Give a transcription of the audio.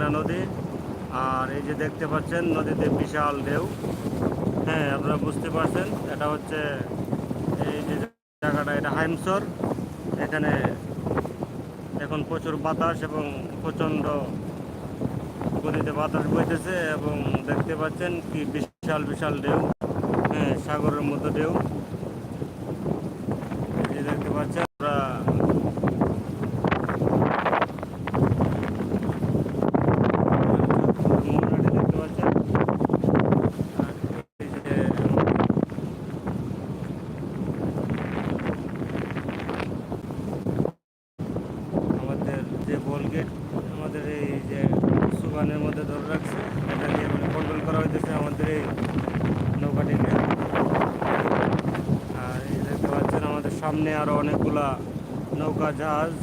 মেঘনা নদী। আর এই যে দেখতে পাচ্ছেন, নদীতে বিশাল ঢেউ। হ্যাঁ আপনারা বুঝতে পারছেন, এটা হচ্ছে এই যে জায়গাটা, এটা হাইমসর। এখানে এখন প্রচুর বাতাস এবং প্রচণ্ড গতিতে বাতাস বইতেছে এবং দেখতে পাচ্ছেন কি বিশাল বিশাল ঢেউ। হ্যাঁ সাগরের মতো ঢেউ এই যে দেখতে পাচ্ছেন আমরা মোহনাটি দেখতে পাচ্ছেন আর এই যে আমাদের যে বল গেট, আমাদের এই যে সুগানের মধ্যে ধরে রাখছে, এটা দিয়ে মানে কন্ট্রোল করা হইতেছে আমাদের এই নৌকাটিকে আর এই দেখতে পাচ্ছেন আমাদের সামনে আরও অনেকগুলা নৌকা জাহাজ